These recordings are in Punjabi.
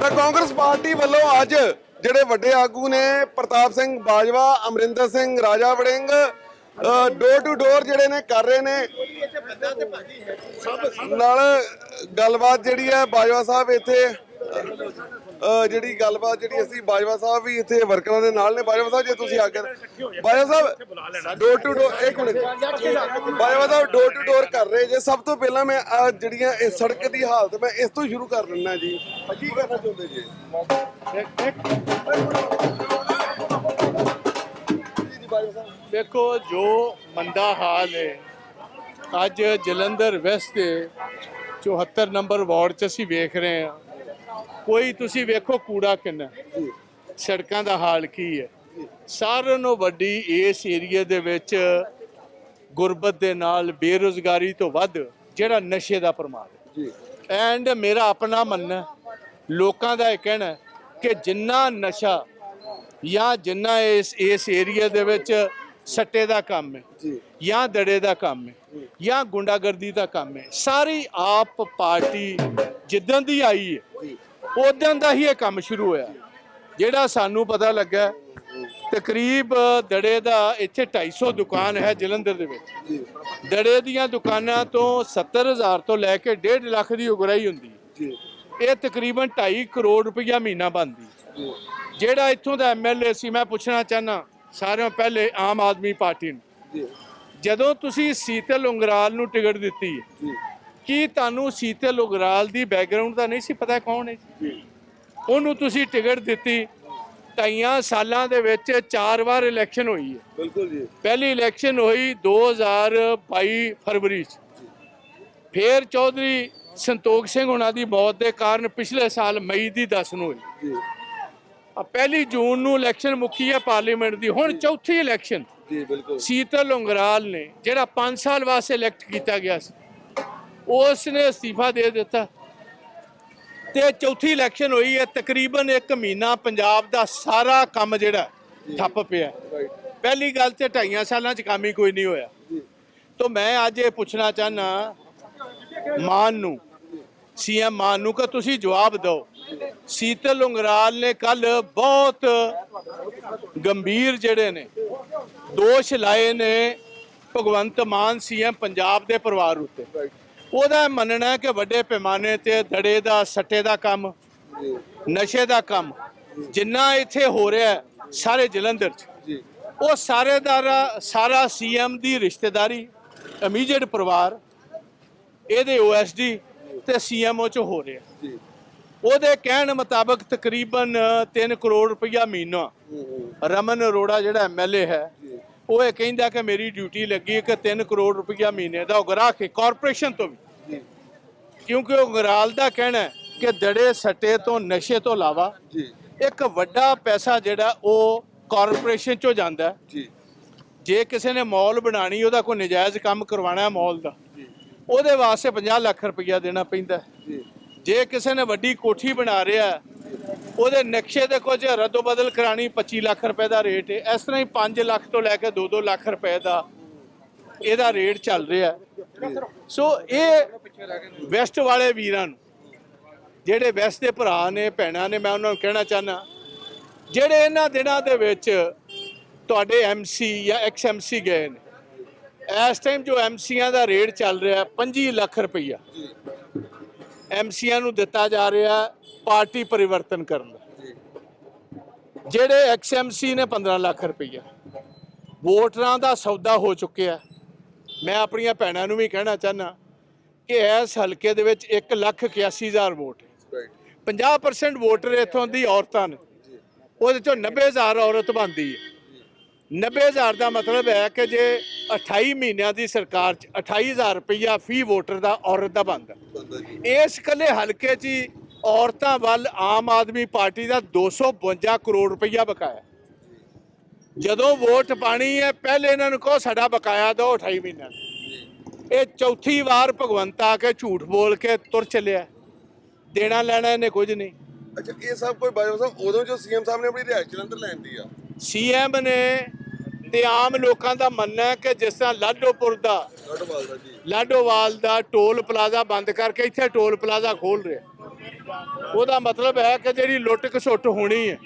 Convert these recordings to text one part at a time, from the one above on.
ਤਾਂ ਕਾਂਗਰਸ ਪਾਰਟੀ ਵੱਲੋਂ ਅੱਜ ਜਿਹੜੇ ਵੱਡੇ ਆਗੂ ਨੇ, ਪ੍ਰਤਾਪ ਸਿੰਘ ਬਾਜਵਾ, ਅਮਰਿੰਦਰ ਸਿੰਘ ਰਾਜਾ ਵੜਿੰਗ ਡੋਰ ਟੂ ਡੋਰ ਜਿਹੜੇ ਨੇ ਕਰ ਰਹੇ ਨੇ। ਨਾਲ ਗੱਲਬਾਤ ਜਿਹੜੀ ਹੈ ਬਾਜਵਾ ਸਾਹਿਬ ਇੱਥੇ ਜਿਹੜੀ ਗੱਲਬਾਤ ਜਿਹੜੀ ਅਸੀਂ ਬਾਜਵਾ ਸਾਹਿਬ ਵੀ ਇੱਥੇ ਵਰਕਰਾਂ ਦੇ ਨਾਲ ਨੇ, ਬਾਜਵਾ ਸਾਹਿਬ ਜੇ ਤੁਸੀਂ ਆਗੇ Bajwa sahib door to door ਇੱਕ minute. Bajwa sahib door to door ਕਰ ਰਹੇ ਜੇ। ਸਭ ਤੋਂ ਪਹਿਲਾਂ ਮੈਂ ਆਹ ਜਿਹੜੀਆਂ ਇਹ ਸੜਕ ਦੀ ਹਾਲਤ, ਮੈਂ ਇਸ ਤੋਂ ਸ਼ੁਰੂ ਕਰ ਦਿੰਦਾ ਜੀ। ਕੀ ਕਰਨਾ ਚਾਹੁੰਦੇ ਜੀ? ਦੇਖੋ, ਜੋ ਮੰਦਾ ਹਾਲ ਹੈ, ਅੱਜ ਜਲੰਧਰ ਵੈਸਟ ਦੇ 74 ਨੰਬਰ ਵਾਰਡ 'ਚ ਅਸੀਂ ਵੇਖ ਰਹੇ ਹਾਂ। ਕੋਈ ਤੁਸੀਂ ਵੇਖੋ ਕੂੜਾ ਕਿੰਨਾ। ਸੜਕਾਂ ਦਾ ਹਾਲ ਕੀ ਹੈ। ਸਾਰਿਆਂ ਨੂੰ ਵੱਡੀ ਇਸ ਏਰੀਆ ਦੇ ਵਿੱਚ ਗੁਰਬਤ ਦੇ ਨਾਲ ਬੇਰੋਜ਼ਗਾਰੀ ਤੋਂ ਵੱਧ ਜਿਹੜਾ ਨਸ਼ੇ ਦਾ ਪ੍ਰਮਾਦ ਹੈ। ਜੀ। ਐਂਡ ਮੇਰਾ ਆਪਣਾ ਮੰਨਣਾ ਲੋਕਾਂ ਦਾ ਇਹ ਕਹਿਣਾ ਕਿ ਜਿੰਨਾ ਨਸ਼ਾ ਜਾਂ ਜਿੰਨਾ ਇਸ ਇਸ ਏਰੀਆ ਦੇ ਵਿੱਚ ਸੱਟੇ ਦਾ ਕੰਮ ਹੈ ਜੀ। ਜਾਂ ਦੜੇ ਦਾ ਕੰਮ ਹੈ ਜਾਂ। ਗੁੰਡਾਗਰਦੀ ਦਾ ਕੰਮ ਹੈ ਸਾਰੀ ਆਪ ਪਾਰਟੀ ਜਿੱਦਾਂ ਦੀ ਆਈ ਹੈ ਉਦੋਂ ਦਾ ਹੀ ਇਹ ਕੰਮ ਸ਼ੁਰੂ ਹੋਇਆ। ਜਿਹੜਾ ਸਾਨੂੰ ਪਤਾ ਲੱਗਾ ਤਕਰੀਬ ਦੜੇ ਦਾ ਇੱਥੇ 250 ਦੁਕਾਨ ਹੈ ਜਲੰਧਰ ਦੇ ਵਿੱਚ। ਦੜੇ ਦੀਆਂ ਦੁਕਾਨਾਂ ਤੋਂ 70000 ਤੋਂ ਲੈ ਕੇ 1.5 ਲੱਖ ਦੀ ਉਗਰਾਈ ਹੁੰਦੀ। ਇਹ ਤਕਰੀਬਨ 2.5 ਕਰੋੜ ਰੁਪਈਆ ਮਹੀਨਾ ਬਣਦੀ। ਜਿਹੜਾ ਇੱਥੋਂ ਦਾ ਐਮਐਲਏ ਸੀ ਮੈਂ ਪੁੱਛਣਾ ਚਾਹਨਾ ਸਾਰਿਆਂ ਪਹਿਲੇ ਆਮ ਆਦਮੀ ਪਾਰਟੀ ਨੂੰ। ਜਦੋਂ ਤੁਸੀਂ ਸੀਤਲ ਉਂਗਰਾਲ ਨੂੰ ਟਿਕਟ ਦਿੱਤੀ ਕੀ ਤੁਹਾਨੂੰ ਸੀਤਲ ਉਂਗਰਾਲ ਦੀ ਬੈਕਗ੍ਰਾਉਂਡ ਦਾ ਨਹੀਂ ਸੀ ਪਤਾ ਕੌਣ ਹੈ ਜੀ? ਉਹਨੂੰ ਤੁਸੀਂ ਟਿਕਟ ਦਿੱਤੀ ਢਾਈਆਂ ਸਾਲਾਂ ਦੇ ਵਿੱਚ ਚਾਰ ਵਾਰ ਇਲੈਕਸ਼ਨ ਹੋਈ ਹੈ। ਬਿਲਕੁਲ ਜੀ। ਪਹਿਲੀ ਇਲੈਕਸ਼ਨ ਹੋਈ 2022 ਫਰਵਰੀ ਚ। ਫਿਰ ਚੌਧਰੀ ਸੰਤੋਖ ਸਿੰਘ ਉਹਨਾਂ ਦੀ ਮੌਤ ਦੇ ਕਾਰਨ ਪਿਛਲੇ ਸਾਲ ਮਈ ਦੀ 10 ਨੂੰ ਹੋਈ। ਜੀ। ਆ ਪਹਿਲੀ ਜੂਨ ਨੂੰ ਇਲੈਕਸ਼ਨ ਮੁੱਕੀ ਹੈ ਪਾਰਲੀਮੈਂਟ ਦੀ। ਹੁਣ ਚੌਥੀ ਇਲੈਕਸ਼ਨ ਜੀ ਬਿਲਕੁਲ। ਸੀਤਲ ਉਂਗਰਾਲ ਨੇ ਜਿਹੜਾ 5 ਸਾਲ ਵਾਸਤੇ ਇਲੈਕਟ ਕੀਤਾ ਗਿਆ ਸੀ। ਉਸ ਨੇ ਅਸਤੀਫਾ ਦੇ ਦਿੱਤਾ। ਤੇ ਚੌਥੀ ਇਲੈਕਸ਼ਨ ਹੋਈ ਹੈ, ਤਕਰੀਬਨ 1 ਮਹੀਨਾ ਪੰਜਾਬ ਦਾ ਸਾਰਾ ਕੰਮ ਜਿਹੜਾ ਠੱਪ ਪਿਆ। ਪਹਿਲੀ ਗੱਲ ਤੇ ਢਾਈਆਂ ਸਾਲਾਂ ਚ ਕੰਮ ਹੀ ਕੋਈ ਨਹੀਂ ਹੋਇਆ। ਜੀ ਤਾਂ ਮੈਂ ਅੱਜ ਇਹ ਪੁੱਛਣਾ ਚਾਹਨਾ ਮਾਨ ਨੂੰ, ਸੀਐਮ ਮਾਨ ਨੂੰ, ਕਿ ਤੁਸੀਂ ਜਵਾਬ ਦਿਓ। ਸੀਤਲ ਉਂਗਰਾਲ ਨੇ ਕੱਲ ਬਹੁਤ ਗੰਭੀਰ ਜਿਹੜੇ ਨੇ, ਦੋਸ਼ ਲਾਏ ਨੇ ਭਗਵੰਤ ਮਾਨ ਸੀਐਮ ਪੰਜਾਬ ਦੇ ਪਰਿਵਾਰ ਉੱਤੇ। ਉਹਦਾ ਮੰਨਣਾ ਹੈ ਕਿ ਵੱਡੇ ਪੈਮਾਨੇ ਤੇ ਦੜੇ ਦਾ ਸੱਟੇ ਦਾ ਕੰਮ ਨਸ਼ੇ ਦਾ ਕੰਮ ਜਿੰਨਾ ਇੱਥੇ ਹੋ ਰਿਹਾ ਸਾਰੇ ਜਲੰਧਰ 'ਚ। ਉਹ ਸਾਰੇ ਦਾ ਸਾਰਾ ਸੀਐਮ ਦੀ ਰਿਸ਼ਤੇਦਾਰੀ ਇਮੀਡੀਏਟ ਪਰਿਵਾਰ ਇਹਦੇ ਓਐਸਡੀ ਤੇ ਸੀਐਮਓ ਚ ਹੋ ਰਿਹਾ। ਉਹਦੇ ਕਹਿਣ ਮੁਤਾਬਕ ਤਕਰੀਬਨ 3 ਕਰੋੜ ਰੁਪਇਆ ਮਹੀਨਾ ਰਮਨ ਅਰੋੜਾ ਜਿਹੜਾ ਐਮਐਲਏ ਹੈ ਉਹ ਇਹ ਕਹਿੰਦਾ ਕਿ ਮੇਰੀ ਡਿਊਟੀ ਲੱਗੀ ਹੈ ਕਿ 3 ਕਰੋੜ ਰੁਪਇਆ ਮਹੀਨੇ ਦਾ ਉਗਰਾ ਕੇ ਕਾਰਪੋਰੇਸ਼ਨ ਤੋਂ ਵੀ। ਕਿਉਂਕਿ ਉਹ ਗਰਾਲ ਦਾ ਕਹਿਣਾ ਹੈ ਕਿ ਦੜੇ ਸੱਟੇ ਤੋਂ ਨਸ਼ੇ ਤੋਂ ਇਲਾਵਾ ਜੀ। ਇੱਕ ਵੱਡਾ ਪੈਸਾ ਜਿਹੜਾ ਉਹ ਕਾਰਪੋਰੇਸ਼ਨ ਚੋਂ ਜਾਂਦਾ ਜੀ। ਜੇ ਕਿਸੇ ਨੇ ਮਾਲ ਬਣਾਣੀ ਉਹਦਾ ਕੋਈ ਨਜਾਇਜ਼ ਕੰਮ ਕਰਵਾਉਣਾ ਹੈ ਮਾਲ ਦਾ। ਉਹਦੇ ਵਾਸਤੇ 50 ਲੱਖ ਰੁਪਈਆ ਦੇਣਾ ਪੈਂਦਾ। ਜੀ। ਜੇ ਕਿਸੇ ਨੇ ਵੱਡੀ ਕੋਠੀ ਬਣਾ ਰਿਹਾ ਉਹਦੇ ਨਕਸ਼ੇ ਦੇ ਕੁਝ ਰੱਦੋ ਬਦਲ ਕਰਾਣੀ 25 ਲੱਖ ਰੁਪਏ ਦਾ ਰੇਟ ਹੈ। ਇਸ ਤਰ੍ਹਾਂ ਹੀ 5 ਲੱਖ ਤੋਂ ਲੈ ਕੇ 2-2 ਲੱਖ ਰੁਪਏ ਦਾ ਇਹਦਾ ਰੇਟ ਚੱਲ ਰਿਹਾ ਸੋ ਇਹ ਵੈਸਟ ਵਾਲੇ ਵੀਰਾਂ ਨੂੰ, ਜਿਹੜੇ ਵੈਸਟ ਦੇ ਭਰਾ ਨੇ, ਭੈਣਾਂ ਨੇ, ਮੈਂ ਉਹਨਾਂ ਨੂੰ ਕਹਿਣਾ ਚਾਹਨਾ ਜਿਹੜੇ ਇਹਨਾਂ ਦਿਨਾਂ ਦੇ ਵਿੱਚ ਤੁਹਾਡੇ ਐਮਸੀ ਜਾਂ ਐਕਸ ਐਮਸੀ ਗਏ ਨੇ, ਇਸ ਟਾਈਮ ਜੋ ਐਮਸੀਆਂ ਦਾ ਰੇਟ ਚੱਲ ਰਿਹਾ 25 ਲੱਖ ਰੁਪਈਆ। ਐਮਸੀਆਂ ਨੂੰ ਦਿੱਤਾ ਜਾ ਰਿਹਾ ਪਾਰਟੀ ਪਰਿਵਰਤਨ ਕਰਨ ਦਾ। ਜਿਹੜੇ ਐਕਸਐਮਸੀ ਨੇ 15 ਲੱਖ ਰੁਪਈਆ ਵੋਟਰਾਂ ਦਾ ਸੌਦਾ ਹੋ ਚੁੱਕਿਆ। ਮੈਂ ਆਪਣੀਆਂ ਭੈਣਾਂ ਨੂੰ ਵੀ ਕਹਿਣਾ ਚਾਹਨਾ ਕਿ ਇਸ ਹਲਕੇ ਦੇ ਵਿੱਚ 1 ਲੱਖ 81000 ਵੋਟ ਹੈ। ਰਾਈਟ 50% ਵੋਟਰ ਇੱਥੋਂ ਦੀ ਔਰਤਾਂ ਨੇ। ਉਹਦੇ ਚੋਂ 90000 ਔਰਤ ਬਣਦੀ ਹੈ। 90000 ਦਾ ਮਤਲਬ ਹੈ ਕਿ ਜੇ 28 ਮਹੀਨਿਆਂ ਦੀ ਸਰਕਾਰ ਚ 28000 ਰੁਪਈਆ ਫੀ ਵੋਟਰ ਦਾ ਔਰਤ ਦਾ ਬੰਦਾ। ਇਸ ਇਕੱਲੇ ਹਲਕੇ 'ਚ ਹੀ ਔਰਤਾਂ ਵੱਲ ਆਮ ਆਦਮੀ ਪਾਰਟੀ ਦਾ 252 ਕਰੋੜ ਰੁਪਈਆ ਬਕਾਇਆ। ਜਦੋਂ ਵੋਟ ਪਾਣੀ ਹੈ ਪਹਿਲੇ ਇਹਨਾਂ ਨੂੰ ਕਹੋ ਸਾਡਾ ਬਕਾਇਆ ਦਿਓ 28 ਮਹੀਨਿਆਂ ਦਾ। ਇਹ ਚੌਥੀ ਵਾਰ ਭਗਵੰਤ ਆ ਕੇ ਝੂਠ ਬੋਲ ਕੇ ਤੁਰ ਚੱਲਿਆ। ਦੇਣਾ ਲੈਣਾ ਇਹਨੇ ਕੁਝ ਨਹੀਂ। ਅੱਛਾ ਇਹ ਸਭ ਕੋਈ ਬਾਜਵਾ ਸਾਹਿਬ ਉਦੋਂ ਜੋ ਸੀਐਮ ਸਾਹਿਬ ਨੇ ਆਪਣੀ ਰਿਹਾਇਸ਼ ਜਲੰਧਰ ਲੈਣ ਦੀ ਆ। ਸੀਐਮ ਨੇ ਤੇ ਆਮ ਲੋਕਾਂ ਦਾ ਮੰਨਣਾ ਹੈ ਕਿ ਜਿਸ ਤਰ੍ਹਾਂ ਲਾਡੋਪੁਰ ਦਾ ਜੀ ਲਾਡੋਵਾਲ ਦਾ ਟੋਲ ਪਲਾਜ਼ਾ ਬੰਦ ਕਰਕੇ ਇੱਥੇ ਟੋਲ ਪਲਾਜ਼ਾ ਖੋਲ ਰਿਹਾ। ਉਹਦਾ ਮਤਲਬ ਹੈ ਕਿ ਜਿਹੜੀ ਲੁੱਟ ਖਸੁੱਟ ਹੋਣੀ ਹੈ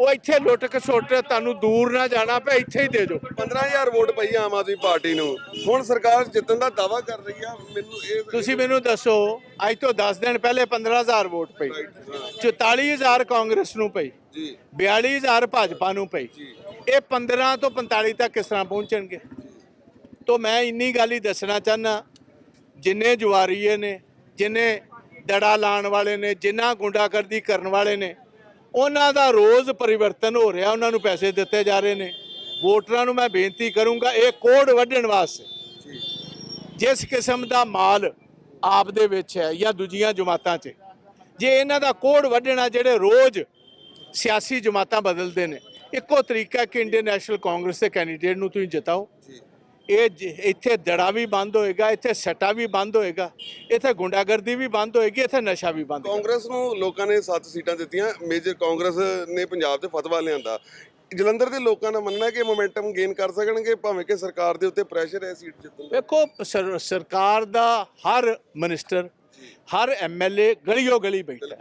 ਉਹ ਇੱਥੇ ਲੁੱਟ ਖਸੁੱਟ ਤੁਹਾਨੂੰ ਦੂਰ ਨਾ ਜਾਣਾ ਪਏ ਇੱਥੇ ਹੀ ਦੇ ਦਿਓ। 15000 ਵੋਟ ਪਈ ਆਮ ਆਦਮੀ ਪਾਰਟੀ ਨੂੰ। ਹੁਣ ਸਰਕਾਰ ਜਿੱਤਣ ਦਾ ਦਾਵਾ ਕਰ ਰਹੀ ਆ ਮੈਨੂੰ ਇਹ ਤੁਸੀਂ ਮੈਨੂੰ ਦੱਸੋ ਅੱਜ ਤੋਂ 10 ਦਿਨ ਪਹਿਲੇ 15000 ਵੋਟ ਪਈ 44000 ਕਾਂਗਰਸ ਨੂੰ ਪਈ ਜੀ। 42000 ਭਾਜਪਾ ਨੂੰ ਪਈ। ਇਹ 15 ਤੋਂ 45 ਤੱਕ ਕਿਸ ਤਰ੍ਹਾਂ ਪਹੁੰਚਣਗੇ? ਤੋਂ ਮੈਂ ਇੰਨੀ ਗੱਲ ਹੀ ਦੱਸਣਾ ਚਾਹਨਾ ਜਿੰਨੇ ਜਵਾਰੀਏ ਨੇ, ਜਿੰਨੇ ਦੜਾ ਲਾਣ ਵਾਲੇ ਨੇ, ਜਿੰਨਾ ਗੁੰਡਾਗਰਦੀ ਕਰਨ ਵਾਲੇ ਨੇ, ਉਹਨਾਂ ਦਾ ਰੋਜ਼ ਪਰਿਵਰਤਨ ਹੋ ਰਿਹਾ, ਉਹਨਾਂ ਨੂੰ ਪੈਸੇ ਦਿੱਤੇ ਜਾ ਰਹੇ ਨੇ। ਵੋਟਰਾਂ ਨੂੰ ਮੈਂ ਬੇਨਤੀ ਕਰੂੰਗਾ, ਇਹ ਕੋਡ ਵੱਢਣ ਵਾਸਤੇ। ਜਿਸ ਕਿਸਮ ਦਾ ਮਾਲ ਆਪ ਦੇ ਵਿੱਚ ਹੈ ਜਾਂ ਦੂਜੀਆਂ ਜਮਾਤਾਂ 'ਚ, ਜੇ ਇਹਨਾਂ ਦਾ ਕੋਡ ਵੱਢਣਾ ਜਿਹੜੇ ਰੋਜ਼ ਸਿਆਸੀ ਜਮਾਤਾਂ ਬਦਲਦੇ ਨੇ ਇੱਕੋ ਤਰੀਕਾ ਕਿ ਇੰਡੀਅਨ ਨੈਸ਼ਨਲ ਕਾਂਗਰਸ ਦੇ ਕੈਂਡੀਡੇਟ ਨੂੰ ਤੁਸੀਂ ਜਿਤਾਓ। ਇਹ ਜ- ਇੱਥੇ ਦੜਾ ਵੀ ਬੰਦ ਹੋਏਗਾ ਇੱਥੇ ਸੱਟਾ ਵੀ ਬੰਦ ਹੋਏਗਾ ਇੱਥੇ ਗੁੰਡਾਗਰਦੀ ਵੀ ਬੰਦ ਹੋਏਗੀ ਇੱਥੇ ਨਸ਼ਾ ਵੀ ਬੰਦ ਕਾਂਗਰਸ ਨੂੰ ਲੋਕਾਂ ਨੇ 7 ਸੀਟਾਂ ਦਿੱਤੀਆਂ। ਮੇਜਰ ਕਾਂਗਰਸ ਨੇ ਪੰਜਾਬ 'ਚ ਫਤਵਾ ਲਿਆਂਦਾ। ਜਲੰਧਰ ਦੇ ਲੋਕਾਂ ਦਾ ਮੰਨਣਾ ਹੈ ਕਿ ਮੋਮੈਂਟਮ ਗੇਨ ਕਰ ਸਕਣਗੇ ਭਾਵੇਂ ਕਿ ਸਰਕਾਰ ਦੇ ਉੱਤੇ ਪ੍ਰੈਸ਼ਰ ਹੈ ਸੀਟ ਜਿੱਤਣ ਦਾ। ਵੇਖੋ ਸਰ- ਸਰਕਾਰ ਦਾ ਹਰ ਮਿਨਿਸਟਰ ਹਰ ਐਮਐਲਏ ਗਲੀਓ ਗਲੀ ਬੈਠਾ ਹੈ।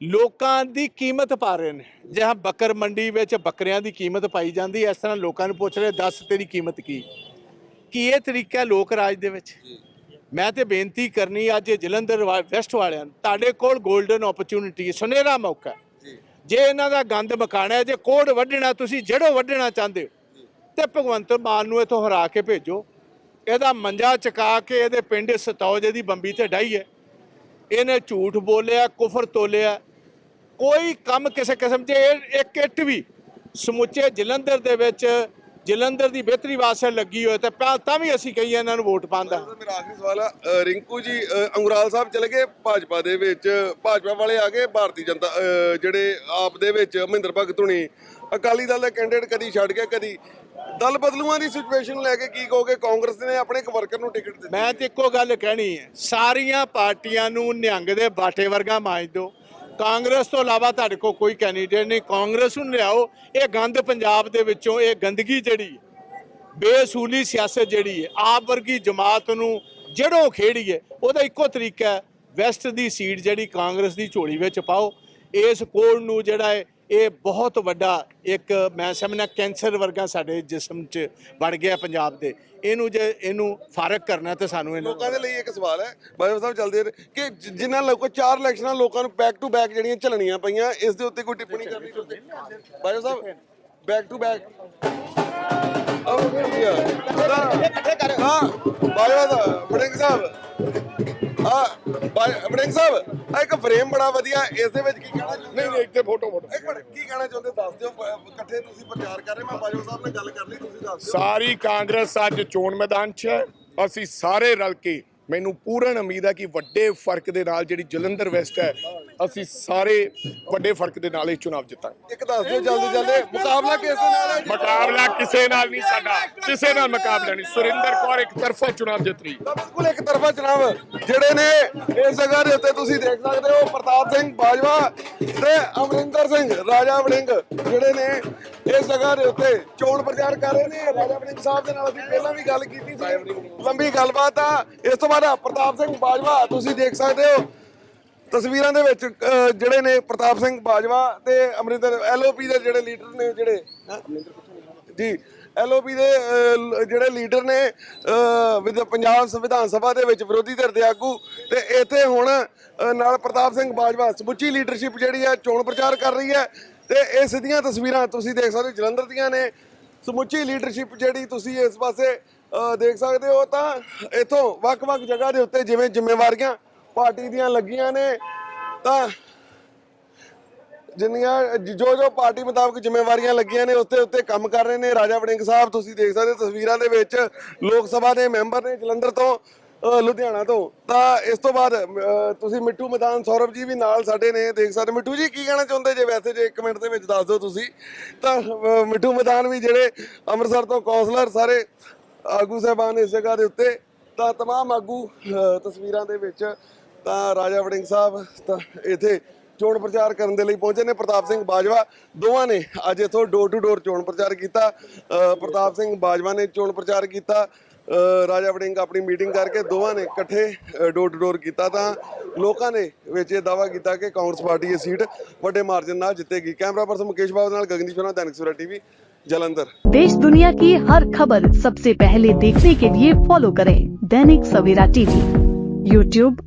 ਲੋਕਾਂ ਦੀ ਕੀਮਤ ਪਾ ਰਹੇ ਨੇ। ਜੇ ਹਾਂ ਬੱਕਰ ਮੰਡੀ ਵਿੱਚ ਬੱਕਰਿਆਂ ਦੀ ਕੀਮਤ ਪਾਈ ਜਾਂਦੀ ਇਸ ਤਰ੍ਹਾਂ ਲੋਕਾਂ ਨੂੰ ਪੁੱਛ ਰਹੇ ਦੱਸ ਤੇਰੀ ਕੀਮਤ ਕੀ? ਕੀ ਇਹ ਤਰੀਕਾ ਲੋਕ ਰਾਜ ਦੇ ਵਿੱਚ? ਮੈਂ ਤੇ ਬੇਨਤੀ ਕਰਨੀ ਅੱਜ ਜਲੰਧਰ ਵੈਸਟ ਵਾਲਿਆਂ ਤੁਹਾਡੇ ਕੋਲ 골ਡਨ ਓਪਰਚੁਨਿਟੀ ਸੁਨਹਿਰਾ ਮੌਕਾ ਜੇ। ਇਹਨਾਂ ਦਾ ਗੰਦ ਮਕਾਣਾ ਜੇ ਕੋੜ ਵੱਢਣਾ ਤੁਸੀਂ ਜਿਹੜੋ ਵੱਢਣਾ ਚਾਹੁੰਦੇ ਹੋ ਤੇ ਭਗਵੰਤ ਮਾਨ ਨੂੰ ਇਥੋਂ ਹਰਾ ਕੇ ਭੇਜੋ। ਇਹਦਾ ਮੰਜਾ ਚਕਾ ਕੇ ਇਹਦੇ ਪਿੰਡ ਸਤੌਜ ਦੀ ਬੰਬੀ ਤੇ ਡਾਈ ਹੈ। ਇਹਨੇ ਝੂਠ ਬੋਲਿਆ ਕੁਫਰ ਤੋਲਿਆ ਕੋਈ ਕੰਮ ਕਿਸੇ ਕਿਸਮ ਦੇ ਇੱਕ ਇੱਟ ਵੀ ਸਮੁੱਚੇ ਜਲੰਧਰ ਦੇ ਵਿੱਚ ਜਲੰਧਰ ਦੀ ਬਿਹਤਰੀ ਵਾਸਤੇ ਲੱਗੀ ਹੋਏ ਤੇ ਪਹਿਲਾਂ ਤਾਂ ਵੀ ਅਸੀਂ ਕਹੀ ਇਹਨਾਂ ਨੂੰ ਵੋਟ ਪਾਉਂਦਾ ਮੇਰਾ ਆਖਰੀ ਸਵਾਲ ਆ ਰਿੰਕੂ ਜੀ ਅੰਗੁਰਾਲ ਸਾਹਿਬ ਚਲੇ ਗਏ ਭਾਜਪਾ ਦੇ ਵਿੱਚ ਭਾਜਪਾ ਵਾਲੇ ਆ ਗਏ ਭਾਰਤੀ ਜਨਤਾ ਜਿਹੜੇ ਆਪ ਦੇ ਵਿੱਚ ਮਹਿੰਦਰ ਭਗਤ ਹੁਣੀ। ਅਕਾਲੀ ਦਲ ਦੇ ਕੈਂਡੀਡੇਟ ਕਦੀ ਛੱਡ ਗਿਆ ਕਦੀ ਦਲ ਬਦਲੂਆਂ ਦੀ ਸਿਚੁਏਸ਼ਨ ਲੈ ਕੇ ਕੀ ਕਹੋਗੇ? ਕਾਂਗਰਸ ਨੇ ਆਪਣੇ ਇੱਕ ਵਰਕਰ ਨੂੰ ਟਿਕਟ ਦਿੱਤੀ। ਮੈਂ ਤੇ ਇੱਕੋ ਗੱਲ ਕਹਿਣੀ ਹੈ ਸਾਰੀਆਂ ਪਾਰਟੀਆਂ ਨੂੰ ਨਿਹੰਗ ਦੇ ਬਾਟੇ ਵਰਗਾ ਮਾਜ ਦਿਓ। ਕਾਂਗਰਸ ਤੋਂ ਇਲਾਵਾ ਤੁਹਾਡੇ ਕੋਲ ਕੋਈ ਕੈਂਡੀਡੇਟ ਨਹੀਂ। ਕਾਂਗਰਸ ਨੂੰ ਲਿਆਓ। ਇਹ ਗੰਦ ਪੰਜਾਬ ਦੇ ਵਿੱਚੋਂ, ਇਹ ਗੰਦਗੀ ਜਿਹੜੀ ਬੇਸੂਲੀ ਸਿਆਸਤ ਜਿਹੜੀ ਹੈ, ਆਪ ਵਰਗੀ ਜਮਾਤ ਨੂੰ ਜੜੋਂ ਖੇੜੀਏ, ਉਹਦਾ ਇੱਕੋ ਤਰੀਕਾ ਹੈ, ਵੈਸਟ ਦੀ ਸੀਟ ਜਿਹੜੀ ਕਾਂਗਰਸ ਦੀ ਝੋਲੀ ਵਿੱਚ ਪਾਓ। ਇਸ ਕੋਡ ਨੂੰ ਜਿਹੜਾ ਹੈ ਇਹ ਬਹੁਤ ਵੱਡਾ ਇੱਕ ਮੈਂ ਸਮਝਣਾ ਕੈਂਸਰ ਵਰਗਾ ਸਾਡੇ ਜਿਸਮ 'ਚ ਵੜ ਗਿਆ ਪੰਜਾਬ ਦੇ। ਇਹਨੂੰ ਜੇ ਇਹਨੂੰ ਫਾਰਕ ਕਰਨਾ ਤੇ ਸਾਨੂੰ ਇਹਨੂੰ ਲੋਕਾਂ ਦੇ ਲਈ ਇੱਕ ਸਵਾਲ ਹੈ। ਬਾਜਵਾ ਸਾਹਿਬ ਚੱਲਦੇ ਕਿ ਜਿਨ੍ਹਾਂ ਲੋਕੋ ਚਾਰ ਇਲੈਕਸ਼ਨਾਂ ਲੋਕਾਂ ਨੂੰ ਬੈਕ ਟੂ ਬੈਕ ਜਿਹੜੀਆਂ ਝੱਲਣੀਆਂ ਪਈਆਂ ਇਸ ਦੇ ਉੱਤੇ ਕੋਈ ਟਿੱਪਣੀ ਕਰਨੀ ਚਾਹੁੰਦੇ Bajwa sahib back to back ਹਾਂ ਬਾਜਵਾ ਸਾਹਿਬ ਵੜਿੰਗ ਸਾਹਿਬ। ਹਾਂ ਵੜਿੰਗ ਸਾਹਿਬ। ਆਹ ਇੱਕ ਫਰੇਮ ਬੜਾ ਵਧੀਆ ਇਸ ਦੇ ਵਿੱਚ ਕੀ ਕਹਿਣਾ ਚਾਹੁੰਦੇ ਨਹੀਂ ਨਹੀਂ ਇੱਥੇ ਫੋਟੋ ਫੋਟੋ ਇੱਕ ਮਿੰਟ ਕੀ ਕਹਿਣਾ ਚਾਹੁੰਦੇ ਦੱਸ ਦਿਓ ਪ- ਇਕੱਠੇ ਤੁਸੀਂ ਪ੍ਰਚਾਰ ਕਰ ਰਹੇ ਮੈਂ ਬਾਜਵਾ ਸਾਹਿਬ ਨਾਲ ਗੱਲ ਕਰ ਲਈ ਤੁਸੀਂ ਦੱਸ ਦਿਓ। ਸਾਰੀ ਕਾਂਗਰਸ ਅੱਜ ਚੋਣ ਮੈਦਾਨ 'ਚ ਹੈ। ਅਸੀਂ ਸਾਰੇ ਰਲ ਕੇ ਮੈਨੂੰ ਪੂਰਨ ਉਮੀਦ ਹੈ ਕਿ ਵੱਡੇ ਫ਼ਰਕ ਦੇ ਨਾਲ ਜਿਹੜੀ ਜਲੰਧਰ ਵੈਸਟ ਹੈ ਅਸੀਂ ਸਾਰੇ ਵੱਡੇ ਫ਼ਰਕ ਦੇ ਨਾਲ ਇਹ ਚੁਣਾਵ ਜਿੱਤਾਂਗੇ। ਇੱਕ ਦੱਸ ਦਿਓ ਜਲਦੀ ਜਲਦੀ। ਮੁਕਾਬਲਾ ਕਿਸ ਦੇ ਨਾਲ ਹੈ ਜੀ? ਮੁਕਾਬਲਾ ਕਿਸੇ ਨਾਲ ਨਹੀਂ ਸਾਡਾ। ਕਿਸੇ ਨਾਲ ਮੁਕਾਬਲਾ ਨਹੀਂ। ਸੁਰਿੰਦਰ ਕੌਰ ਇੱਕ ਤਰਫਾ ਚੁਣਾਵ ਜਿੱਤ ਰਹੀ। ਤਾਂ ਬਿਲਕੁਲ ਇੱਕ ਤਰਫਾ ਚੁਣਾਵ ਜਿਹੜੇ ਨੇ ਇਸ ਜਗ੍ਹਾ ਦੇ ਉੱਤੇ ਤੁਸੀਂ ਦੇਖ ਸਕਦੇ ਹੋ ਪ੍ਰਤਾਪ ਸਿੰਘ ਬਾਜਵਾ ਤੇ ਅਮਰਿੰਦਰ ਸਿੰਘ ਰਾਜਾ ਵੜਿੰਗ ਜਿਹੜੇ ਨੇ ਇਸ ਜਗ੍ਹਾ ਦੇ ਉੱਤੇ ਚੋਣ ਪ੍ਰਚਾਰ ਕਰ ਰਹੇ ਨੇ। ਰਾਜਾ ਵੜਿੰਗ ਸਾਹਿਬ ਦੇ ਨਾਲ ਅਸੀਂ ਪਹਿਲਾਂ ਵੀ ਗੱਲ ਕੀਤੀ ਸੀ। ਲੰਬੀ ਗੱਲਬਾਤ ਆ। ਇਸ ਤੋਂ ਬਾਅਦ ਪ੍ਰਤਾਪ ਸਿੰਘ ਬਾਜਵਾ ਤੁਸੀਂ ਦੇਖ ਸਕਦੇ ਹੋ ਤਸਵੀਰਾਂ ਦੇ ਵਿੱਚ ਅਹ, ਜਿਹੜੇ ਨੇ ਪ੍ਰਤਾਪ ਸਿੰਘ ਬਾਜਵਾ ਤੇ ਅਮਰਿੰਦਰ ਐਲਓਪੀ ਦੇ ਜਿਹੜੇ ਲੀਡਰ ਨੇ ਜਿਹੜੇ ਜੀ ਐਲਓਪੀ ਦੇ ਅਹ, ਲ- ਜਿਹੜੇ ਲੀਡਰ ਨੇ ਅਹ, ਵਿਧ- ਪੰਜਾਬ ਵਿਧਾਨ ਸਭਾ ਦੇ ਵਿੱਚ ਵਿਰੋਧੀ ਧਿਰ ਦੇ ਆਗੂ ਤੇ ਇੱਥੇ ਹੁਣ ਅਹ, ਨਾਲ ਪ੍ਰਤਾਪ ਸਿੰਘ ਬਾਜਵਾ ਸਮੁੱਚੀ ਲੀਡਰਸ਼ਿਪ ਜਿਹੜੀ ਹੈ ਚੋਣ ਪ੍ਰਚਾਰ ਕਰ ਰਹੀ ਹੈ ਤੇ ਇਹ ਸਿੱਧੀਆਂ ਤਸਵੀਰਾਂ ਤੁਸੀਂ ਦੇਖ ਸਕਦੇ ਹੋ ਜਲੰਧਰ ਦੀਆਂ ਨੇ। ਸਮੁੱਚੀ ਲੀਡਰਸ਼ਿਪ ਜਿਹੜੀ ਤੁਸੀਂ ਇਸ ਪਾਸੇ ਅਹ, ਦੇਖ ਸਕਦੇ ਹੋ ਤਾਂ ਇਥੋਂ ਵੱਖ-ਵੱਖ ਜਗ੍ਹਾ ਦੇ ਉੱਤੇ ਜਿਵੇਂ ਜ਼ਿੰਮੇਵਾਰੀਆਂ ਪਾਰਟੀ ਦੀਆਂ ਲੱਗੀਆਂ ਨੇ ਤਾਂ ਜਿੰਨੀਆਂ ਜੋ ਜੋ ਪਾਰਟੀ ਮੁਤਾਬਕ ਜ਼ਿੰਮੇਵਾਰੀਆਂ ਲੱਗੀਆਂ ਨੇ ਉੱਤੇ ਉੱਤੇ ਕੰਮ ਕਰ ਰਹੇ ਨੇ ਰਾਜਾ ਵੜਿੰਗ ਸਾਹਿਬ ਤੁਸੀਂ ਦੇਖ ਸਕਦੇ ਹੋ ਤਸਵੀਰਾਂ ਦੇ ਵਿੱਚ ਲੋਕ ਸਭਾ ਦੇ ਮੈਂਬਰ ਨੇ ਜਲੰਧਰ ਤੋਂ ਅ, ਲੁਧਿਆਣਾ ਤੋਂ ਤਾਂ ਇਸ ਤੋਂ ਬਾਅਦ ਅ, ਤੁਸੀਂ ਮਿੱਠੂ ਮੈਦਾਨ ਸੌਰਵ ਜੀ ਵੀ ਨਾਲ ਸਾਡੇ ਨੇ ਦੇਖ ਸਕਦੇ ਮਿੱਠੂ ਜੀ ਕੀ ਕਹਿਣਾ ਚਾਹੁੰਦੇ ਜੇ ਵੈਸੇ ਜੇ 1 ਮਿੰਟ ਦੇ ਵਿੱਚ ਦੱਸ ਦਿਓ ਤੁਸੀਂ ਤਾਂ ਅ, ਮਿੱਠੂ ਮੈਦਾਨ ਵੀ ਜਿਹੜੇ ਅੰਮ੍ਰਿਤਸਰ ਤੋਂ ਕੌਂਸਲਰ ਸਾਰੇ ਆਗੂ ਸਾਹਿਬਾਨ ਇਸ ਜਗ੍ਹਾ ਦੇ ਉੱਤੇ ਤਾਂ तमाम ਆਗੂ ਅ, ਤਸਵੀਰਾਂ ਦੇ ਵਿੱਚ ਤਾਂ ਰਾਜਾ ਵੜਿੰਗ ਸਾਹਿਬ ਤਾਂ ਇੱਥੇ ਚੋਣ ਪ੍ਰਚਾਰ ਕਰਨ ਦੇ ਲਈ ਪਹੁੰਚੇ ਨੇ ਪ੍ਰਤਾਪ ਸਿੰਘ ਬਾਜਵਾ ਦੋਵਾਂ ਨੇ ਅੱਜ ਇਥੋਂ ਡੋਰ ਟੂ ਡੋਰ ਚੋਣ ਪ੍ਰਚਾਰ ਕੀਤਾ ਅ, ਪ੍ਰਤਾਪ ਸਿੰਘ ਬਾਜਵਾ ਨੇ ਚੋਣ ਪ੍ਰਚਾਰ ਕੀਤਾ ਅ, ਰਾਜਾ ਵੜਿੰਗ ਆਪਣੀ ਮੀਟਿੰਗ ਕਰਕੇ ਦੋਵਾਂ ਨੇ ਇਕੱਠੇ ਡੋਰ ਟੂ ਡੋਰ ਕੀਤਾ ਤਾਂ ਲੋਕਾਂ ਨੇ ਵਿੱਚ ਇਹ ਦਾਵਾ ਕੀਤਾ ਕਿ ਕਾਂਗਰਸ ਪਾਰਟੀ ਇਹ ਸੀਟ ਵੱਡੇ ਮਾਰਜਨ ਨਾਲ ਜਿੱਤੇਗੀ ਕੈਮਰਾ ਪਰਸਨ ਮੁਕੇਸ਼ ਬਾਬੂ ਨਾਲ ਗਗਨਦੀਪ ਸ਼ਰਮਾ ਦੈਨਿਕ ਸਵੇਰਾ ਟੀਵੀ ਜਲੰਧਰ देश दुनिया की हर खबर सबसे पहले देखने के लिए फॉलो करें दैनिक सवेरा टीवी यूट्यूब